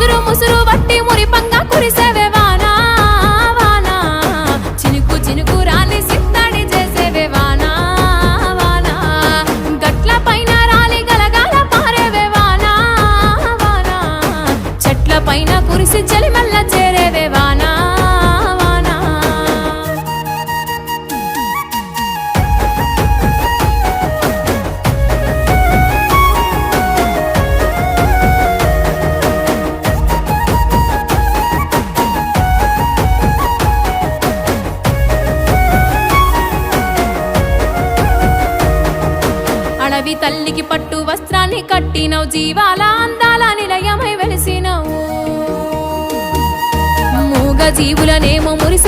ముసురు ముసురు వట్టి మురిపంగా కురిసేవే వానా వానా. చినుకు చినుకు రాలి సిత్తడి చేసేవే వానా వానా. గట్ల పైన రాలి గలగాల పారేవే వానా వానా. చెట్ల పైన కురిసి చలిమల్ల అడవి తల్లికి పట్టు వస్త్రాన్ని కట్టినవు జీవాల అందాల నిలయమై వెలిసినవు. మూగ జీవులనేమో మురి